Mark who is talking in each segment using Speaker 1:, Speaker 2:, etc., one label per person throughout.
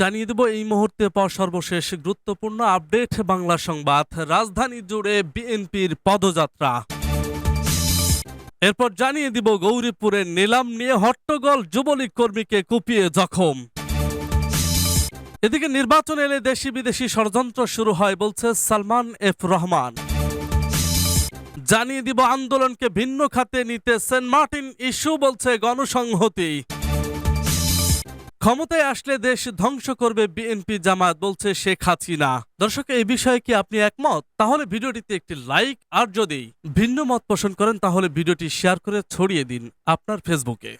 Speaker 1: জানিয়ে দেব এই মুহূর্তে পর সর্বশেষ গুরুত্বপূর্ণ আপডেট বাংলা সংবাদ। রাজধানী জুড়ে বিএনপির পদযাত্রা। এরপর জানিয়ে দিব গৌরীপুরে নিলাম নিয়ে হট্টগোল যুবলীগ কর্মীকে কুপিয়ে জখম। এদিকে নির্বাচন এলে দেশি বিদেশি ষড়যন্ত্র শুরু হয় বলছে সালমান এফ রহমান। জানিয়ে দিব আন্দোলনকে ভিন্ন খাতে নিতে সেন্ট মার্টিন ইস্যু বলছে গণসংহতি। ক্ষমতায় আসলে দেশ ধ্বংস করবে বিএনপি জামাত, বলছে শেখ হাসিনা। দর্শক, এই বিষয়ে কি আপনি একমত? তাহলে ভিডিওটিতে একটি লাইক আর যদি ভিন্ন মত পোষণ করেন, তাহলে ভিডিওটি শেয়ার করে ছড়িয়ে দিন আপনার ফেসবুকে।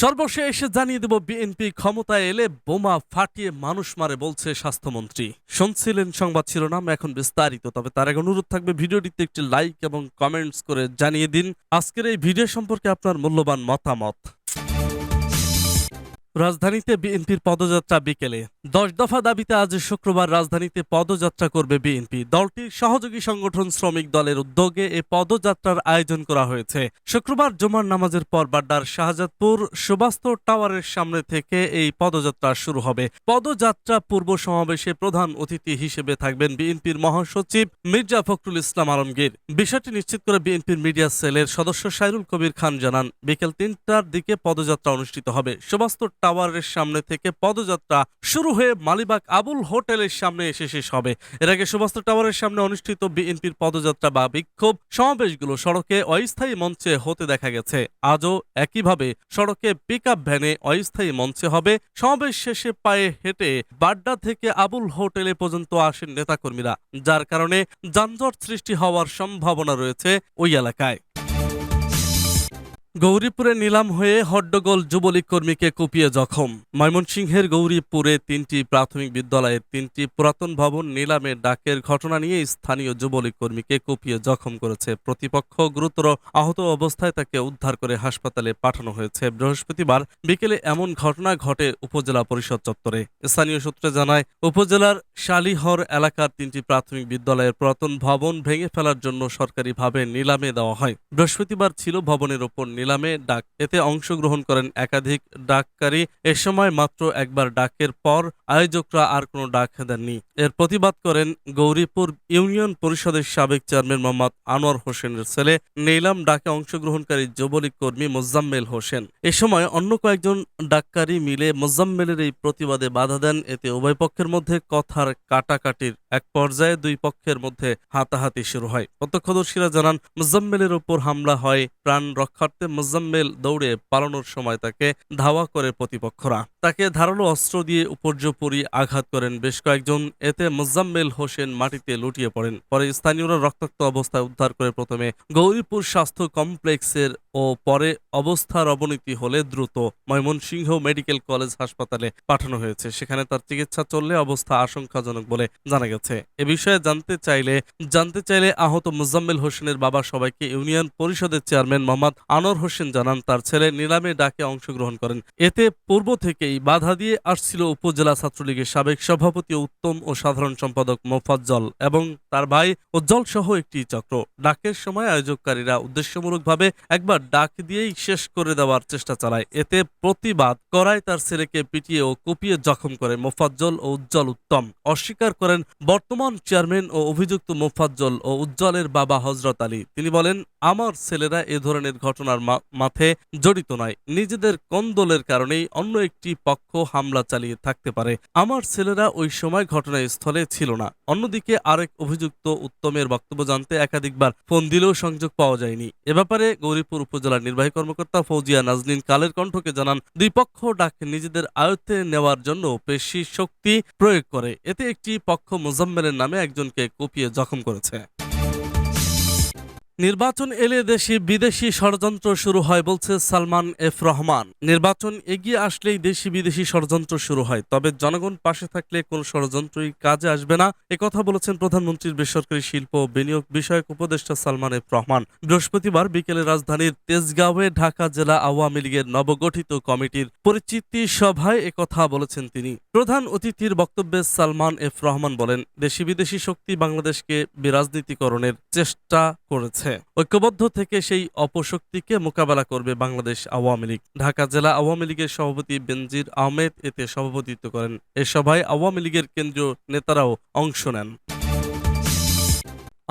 Speaker 1: সর্বশেষ জানিয়ে দেব, বিএনপি ক্ষমতায় এলে বোমা ফাটিয়ে মানুষ মারে, বলছে স্বাস্থ্যমন্ত্রী। শুনছিলেন সংবাদ শিরোনাম, এখন বিস্তারিত। তবে তার আগে অনুরোধ থাকবে, ভিডিওটিতে একটি লাইক এবং কমেন্টস করে জানিয়ে দিন। আজকের এই ভিডিও সম্পর্কে আপনার মূল্যবান মতামত। রাজধানীতে বিএনপির পদযাত্রা বিকেলে। দশ দফা দাবিতে আজ শুক্রবার রাজধানীতে পদযাত্রা করবে বিএনপি। দলটির সহযোগী সংগঠন শ্রমিক দলের উদ্যোগে এ পদযাত্রার আয়োজন করা হয়েছে। শুক্রবার জুমার নামাজের পর বাড্ডার শাহজাদপুর সুবাস্ত টাওয়ারের সামনে থেকে এই পদযাত্রা শুরু হবে। পদযাত্রা পূর্ব সমাবেশে প্রধান অতিথি হিসেবে থাকবেন বিএনপির মহাসচিব মির্জা ফখরুল ইসলাম আলমগীর। বিষয়টি নিশ্চিত করে বিএনপির মিডিয়া সেলের সদস্য সাইরুল কবির খান জানান, বিকেল তিনটার দিকে পদযাত্রা অনুষ্ঠিত হবে। সুবাস্ত টাওয়ারের সামনে থেকে পদযাত্রা শুরু হয়ে মালিবাগ আবুল হোটেলের সামনে এসে শেষ হবে। এর আগে সুবাস্ত টাওয়ারের সামনে অনুষ্ঠিত বিএনপির পদযাত্রা বা বিক্ষোভ সমাবেশগুলো সড়কে অস্থায়ী মঞ্চে হতে দেখা গেছে। আজও একইভাবে সড়কে পিক ভ্যানে অস্থায়ী মঞ্চে হবে। সমাবেশ শেষে পায়ে হেঁটে বাড্ডা থেকে আবুল হোটেলে পর্যন্ত আসেন নেতাকর্মীরা। যার কারণে যানজট সৃষ্টি হওয়ার সম্ভাবনা রয়েছে ওই এলাকায়। গৌরীপুরে নিলাম হয়ে হড্ডগোল যুবলীগ কর্মীকে কুপিয়ে জখম। ময়মনসিংহের গৌরীপুরে তিনটি প্রাথমিক বিদ্যালয়ের তিনটি পুরাতন ভবন নিলামে ডাকের ঘটনা নিয়ে স্থানীয় যুবলীগ কর্মীকে কুপিয়ে জখম করেছে প্রতিপক্ষ। গুরুতর আহত অবস্থায় তাকে উদ্ধার করে হাসপাতালে পাঠানো হয়েছে। বৃহস্পতিবার বিকেলে এমন ঘটনা ঘটে উপজেলা পরিষদ চত্বরে। স্থানীয় সূত্রে জানায়, উপজেলার শালিহর এলাকার তিনটি প্রাথমিক বিদ্যালয়ের পুরাতন ভবন ভেঙে ফেলার জন্য সরকারিভাবে নিলামে দেওয়া হয়। বৃহস্পতিবার ছিল ভবনের ওপর নিলামে ডাক এতে অংশগ্রহণ করেন একাধিক ডাককারী। এ সময় মাত্র একবার ডাকের পর আয়োজকরা আর কোনো ডাক দেননি। এর প্রতিবাদ করেন গৌরীপুর ইউনিয়ন পরিষদের সাবেক চেয়ারম্যান মোহাম্মদ আনোয়ার হোসেনের ছেলে। নিলাম ডাকে অংশগ্রহণকারী যুবলীগ কর্মী মোজাম্মেল হোসেন। এ সময় অন্য কয়েকজন ডাককারী মিলে মোজাম্মেলের এই প্রতিবাদে বাধা দেন। এতে উভয় পক্ষের মধ্যে কথার কাটাকাটির এক পর্যায়ে দুই পক্ষের মধ্যে হাতাহাতি শুরু হয়। প্রত্যক্ষদর্শীরা জানান, মুজাম্মেলের ওপর হামলা হয়, প্রাণ রক্ষার্থে মুজাম্মেল দৌড়ে পালানোর সময় তাকে ধাওয়া করে প্রতিপক্ষরা। তাকে ধারালো অস্ত্র দিয়ে উপর্যুপরি আঘাত করেন বেশ কয়েকজন। এতে মুজাম্মেল হোসেন মাটিতে লুটিয়ে পড়েন। পরে স্থানীয়রা রক্তাক্ত অবস্থায় উদ্ধার করে প্রথমে গৌরীপুর স্বাস্থ্য কমপ্লেক্সের ও পরে অবস্থার অবনতি হলে দ্রুত ময়মনসিংহ মেডিকেল কলেজ হাসপাতালে পাঠানো হয়েছে। সেখানে তার চিকিৎসা চললে অবস্থা আশঙ্কাজনক বলে জানা গেছে। এ বিষয়ে জানতে চাইলে জানতে চাইলে আহত মুজাম্মেল হোসেনের বাবা সবাইকে ইউনিয়ন পরিষদের চেয়ারম্যান মোহাম্মদ আনোয়ার হোসেন জানান, তার ছেলে নিলামে ডাকে অংশগ্রহণ করেন। এতে পূর্ব থেকেই বাধা দিয়ে আসছিল উপজেলা ছাত্রলীগের সাবেক সভাপতি উত্তম ও সাধারণ সম্পাদক মোফাজ্জল এবং তার ভাই উজ্জ্বল সহ একটি চক্র। ডাকের সময় আয়োজককারীরা উদ্দেশ্যমূলকভাবে একবার ডাক দিয়েই শেষ করে দেওয়ার চেষ্টা চালায়। এতে প্রতিবাদ করায় তার ছেলেকে পিটিয়ে ও কুপিয়ে জখম করে মোফাজ্জল ও উজ্জ্বল উত্তম। অস্বীকার করেন, বর্তমান চেয়ারম্যান ও অভিযুক্ত মোফাজ্জল ও উজ্জ্বলের বাবা হজরত আলী। তিনি বলেন, আমার ছেলেরা এ ধরনের ঘটনার মা- মাঠে জড়িত নয়। নিজেদের কন্দলের কারণেই অন্য একটি পক্ষ হামলা চালিয়ে থাকতে পারে। আমার ছেলেরা ওই সময় ঘটনাস্থলে ছিল না। অন্যদিকে আরেক অভিযুক্ত উত্তমের বক্তব্য জানতে একাধিকবার ফোন দিলেও সংযোগ পাওয়া যায়নি। এ ব্যাপারে গৌরীপুর উপজেলার নির্বাহী কর্মকর্তা ফৌজিয়া নাজনীন কালের কণ্ঠকে জানান দুই পক্ষ ডাক নিজেদের আয়ত্তে নেওয়ার জন্য পেশি শক্তি প্রয়োগ করে। এতে একটি পক্ষ মোজাম্মেলের নামে একজনকে কুপিয়ে জখম করেছে। নির্বাচন এলে দেশি বিদেশি ষড়যন্ত্র শুরু হয় বলছে সালমান এফ রহমান। নির্বাচন এগিয়ে আসলেই দেশি বিদেশি ষড়যন্ত্র শুরু হয়, তবে জনগণ পাশে থাকলে কোন ষড়যন্ত্রই কাজে আসবে না। একথা বলেছেন প্রধানমন্ত্রীর বেসরকারি শিল্প বিনিয়োগ বিষয়ক উপদেষ্টা সালমান এফ রহমান। বৃহস্পতিবার বিকেলে রাজধানীর তেজগাঁওয়ে ঢাকা জেলা আওয়ামী লীগের নবগঠিত কমিটির পরিচিতি সভায় একথা বলেছেন তিনি। প্রধান অতিথির বক্তব্যে সালমান এফ রহমান বলেন, দেশি বিদেশি শক্তি বাংলাদেশকে বিরাজনীতিকরণের চেষ্টা করেছে। গেছে ঐক্যবদ্ধ থেকে সেই অপশক্তিকে মোকাবেলা করবে বাংলাদেশ আওয়ামী লীগ। ঢাকা জেলা আওয়ামী লীগের সভাপতি বেনজির আহমেদ এতে সভাপতিত্ব করেন। এ সভায় আওয়ামী লীগের কেন্দ্রীয় নেতারাও অংশ নেন।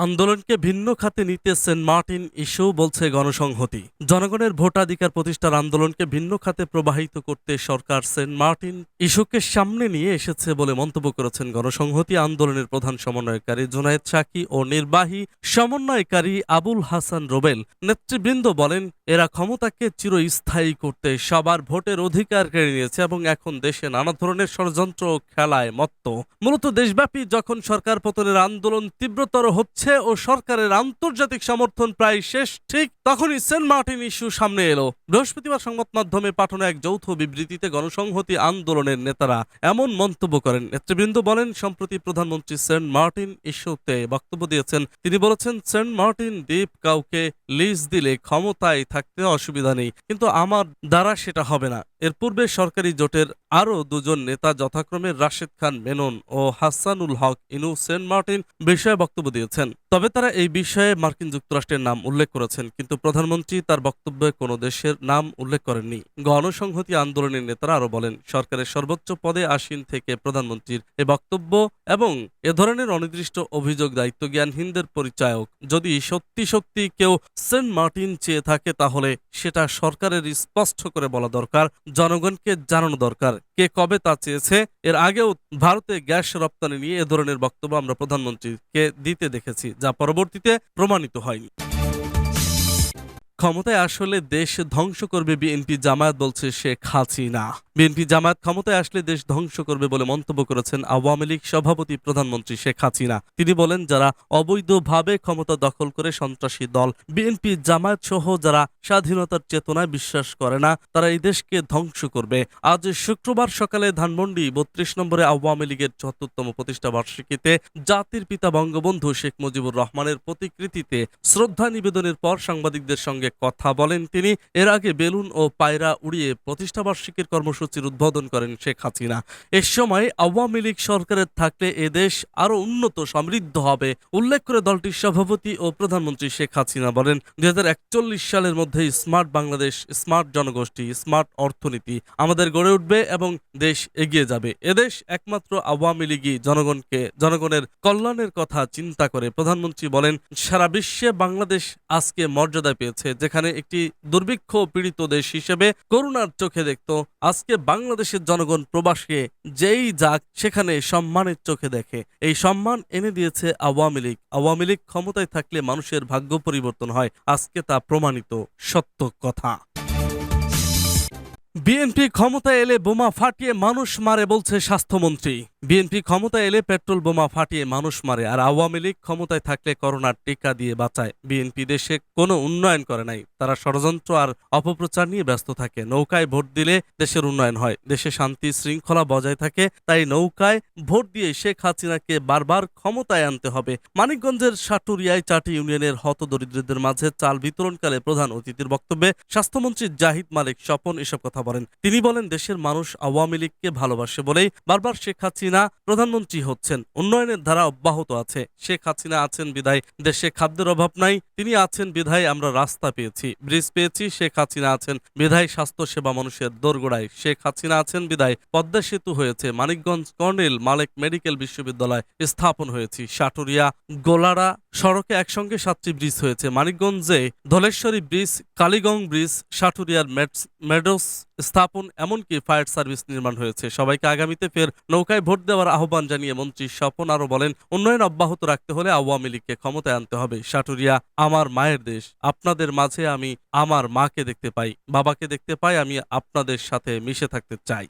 Speaker 1: আন্দোলনকে ভিন্ন খাতে নিতে সেন্ট মার্টিন ইস্যু বলছে গণসংহতি। জনগণের ভোটাধিকার প্রতিষ্ঠার আন্দোলনকে ভিন্ন খাতে প্রবাহিত করতে সরকার সেন্ট মার্টিন ইস্যুকে সামনে নিয়ে এসেছে বলে মন্তব্য করেছেন গণসংহতি আন্দোলনের প্রধান সমন্বয়কারী জুনায়েদ সাকি ও নির্বাহী সমন্বয়কারী আবুল হাসান রোবেল। নেতৃবৃন্দ বলেন, এরা ক্ষমতাকে চিরস্থায়ী করতে সবার ভোটের অধিকার কেড়ে নিয়েছে এবং এখন দেশে নানা ধরনের ষড়যন্ত্র খেলায় মত্ত। মূলত দেশব্যাপী যখন সরকার পতনের আন্দোলন তীব্রতর হচ্ছে ও সরকারের আন্তর্জাতিক সমর্থন প্রায় শেষ, ঠিক তখনই সেন্ট মার্টিন ইস্যু সামনে এলো। বৃহস্পতিবার সংবাদ মাধ্যমে পাঠানো এক যৌথ বিবৃতিতে গণসংহতি আন্দোলনের নেতারা এমন মন্তব্য করেন। নেতৃবৃন্দ বলেন, সম্প্রতি প্রধানমন্ত্রী সেন্ট মার্টিন ইস্যুতে বক্তব্য দিয়েছেন। তিনি বলেছেন, সেন্ট মার্টিন দ্বীপ কাউকে লিজ দিলে ক্ষমতায় থাকতে অসুবিধা নেই, কিন্তু আমার দ্বারা সেটা হবে না। এর পূর্বে সরকারি জোটের আরও দুজন নেতা যথাক্রমে রাশেদ খান মেনন ও হাসানুল হক ইনু সেন্ট মার্টিন বিষয়ে বক্তব্য দিয়েছেন। তবে তারা এই বিষয়ে মার্কিন যুক্তরাষ্ট্রের নাম উল্লেখ করেছেন, কিন্তু প্রধানমন্ত্রী তার বক্তব্যে কোনো দেশের নাম উল্লেখ করেননি। গণসংহতি আন্দোলনের নেতারা আরও বলেন, সরকারের সর্বোচ্চ পদে আসীন থেকে প্রধানমন্ত্রীর এ বক্তব্য এবং এ ধরনের অনির্দিষ্ট অভিযোগ দায়িত্ব জ্ঞানহীনদের পরিচায়ক। যদি সত্যি সত্যি কেউ সেন্ট মার্টিন চেয়ে থাকে, তাহলে সেটা সরকারের স্পষ্ট করে বলা দরকার, জনগণকে জানানো দরকার। কে কবে তা চেয়েছে? এর আগেও ভারতে গ্যাস রপ্তানি নিয়ে এ ধরনের বক্তব্য আমরা প্রধানমন্ত্রীকে দিতে দেখেছি। যা পরবর্তীতে প্রমাণিত হয়নি। ক্ষমতায় আসলে দেশ ধ্বংস করবে বিএনপি জামায়াত বলছে শেখ হাসিনা। বিএনপি জামায়াত ক্ষমতায় আসলে দেশ ধ্বংস করবে বলে মন্তব্য করেছেন আওয়ামী লীগ সভাপতি প্রধানমন্ত্রী শেখ হাসিনা। তিনি বলেন, যারা অবৈধভাবে ক্ষমতা দখল করে সন্ত্রাসী দল, বিএনপি জামায়াত সহ যারা স্বাধীনতার চেতনায় বিশ্বাস করে না, তারা এই দেশকে ধ্বংস করবে। আজ শুক্রবার সকালে ধানমন্ডি বত্রিশ নম্বরে আওয়ামী লীগের চতুর্থম প্রতিষ্ঠা বার্ষিকীতে জাতির পিতা বঙ্গবন্ধু শেখ মুজিবুর রহমানের প্রতিকৃতিতে শ্রদ্ধা নিবেদনের পর সাংবাদিকদের সঙ্গে কথা বলেন তিনি। এর আগে বেলুন ও পায়রা উড়িয়ে প্রতিষ্ঠাবার্ষিকীর কর্মসূচির উদ্বোধন করেন শেখ হাসিনা। এ সময় আওয়ামী লীগ সরকারের থাকলে এদেশ আরও উন্নত, সমৃদ্ধ হবে, উল্লেখ করে দলটির সভাপতি ও প্রধানমন্ত্রী শেখ হাসিনা বলেন দুই সালের মধ্যে স্মার্ট বাংলাদেশ, স্মার্ট জনগোষ্ঠী, স্মার্ট অর্থনীতি আমাদের গড়ে উঠবে এবং দেশ এগিয়ে যাবে। এদেশ একমাত্র আওয়ামী লীগই জনগণকে, জনগণের কল্যাণের কথা চিন্তা করে, প্রধানমন্ত্রী বলেন, সারা বিশ্বে বাংলাদেশ আজকে মর্যাদা পেয়েছে, যেখানে একটি দুর্ভিক্ষ পীড়িত দেশ হিসেবে করুণার চোখে দেখত, আজকে বাংলাদেশের জনগণ প্রবাসে যেই যাক সেখানে সম্মানের চোখে দেখে। এই সম্মান এনে দিয়েছে আওয়ামী লীগ। আওয়ামী লীগ ক্ষমতায় থাকলে মানুষের ভাগ্য পরিবর্তন হয়। আজকে তা প্রমাণিত সত্য কথা। বিএনপি ক্ষমতায় এলে বোমা ফাটিয়ে মানুষ মারে বলছে স্বাস্থ্যমন্ত্রী। বিএনপি ক্ষমতায় এলে পেট্রোল বোমা ফাটিয়ে মানুষ মারে, আর আওয়ামী লীগ ক্ষমতায় থাকলে করোনার টিকা দিয়ে বাঁচায়। বিএনপি দেশে কোনো উন্নয়ন করে নাই। তারা ষড়যন্ত্র আর অপপ্রচার নিয়ে ব্যস্ত থাকে। নৌকায় ভোট দিলে দেশের উন্নয়ন হয়। দেশে শান্তি শৃঙ্খলা বজায় থাকে। তাই নৌকায় ভোট দিয়ে শেখ হাসিনাকে বারবার ক্ষমতায় আনতে হবে। মানিকগঞ্জের সাটুরিয়ায় চাটি ইউনিয়নের হতদরিদ্রদের মাঝে চাল বিতরণকালে প্রধান অতিথির বক্তব্যে স্বাস্থ্যমন্ত্রী জাহিদ মালিক স্বপন এসব কথা বলেন। তিনি বলেন, দেশের মানুষ আওয়ামী লীগকে ভালোবাসে বলেই বারবার শেখ হাসিনা প্রধানমন্ত্রী হচ্ছেন। উন্নয়নের ধারা অব্যাহত আছে। শেখ হাসিনা আছেন বিধায়, দেশে খাদ্যের অভাব নাই। তিনি আছেন বিধায়, আমরা রাস্তা পেয়েছি। ব্রিজ পেয়েছি, শেখ হাসিনা আছেন বিধায় স্বাস্থ্য সেবা মানুষের দোরগোড়ায়। শেখ হাসিনা আছেন বিধায়, পদ্মা সেতু হয়েছে, মানিকগঞ্জ কর্নেল মালেক মেডিকেল বিশ্ববিদ্যালয় স্থাপন হয়েছে। সাটুরিয়া গোলাড়া সড়কে একসঙ্গে সাতটি ব্রিজ হয়েছে। মানিকগঞ্জে ধলেশ্বরী ব্রিজ, কালীগং ব্রিজ, সাটুরিয়ার মেডোস স্থাপন, এমনকি ফায়ার সার্ভিস নির্মাণ হয়েছে। সবাইকে আগামীতে ফের নৌকায় ভোট দেওয়ার আহ্বান জানিয়ে মন্ত্রী স্বপন আরও বলেন, উন্নয়ন অব্যাহত রাখতে হলে আওয়ামী লীগকে ক্ষমতায় আনতে হবে। সাটুরিয়া আমার মায়ের দেশ, আপনাদের মাঝে আমি আমার মাকে দেখতে পাই, বাবাকে দেখতে পাই, আমি আপনাদের সাথে মিশে থাকতে চাই।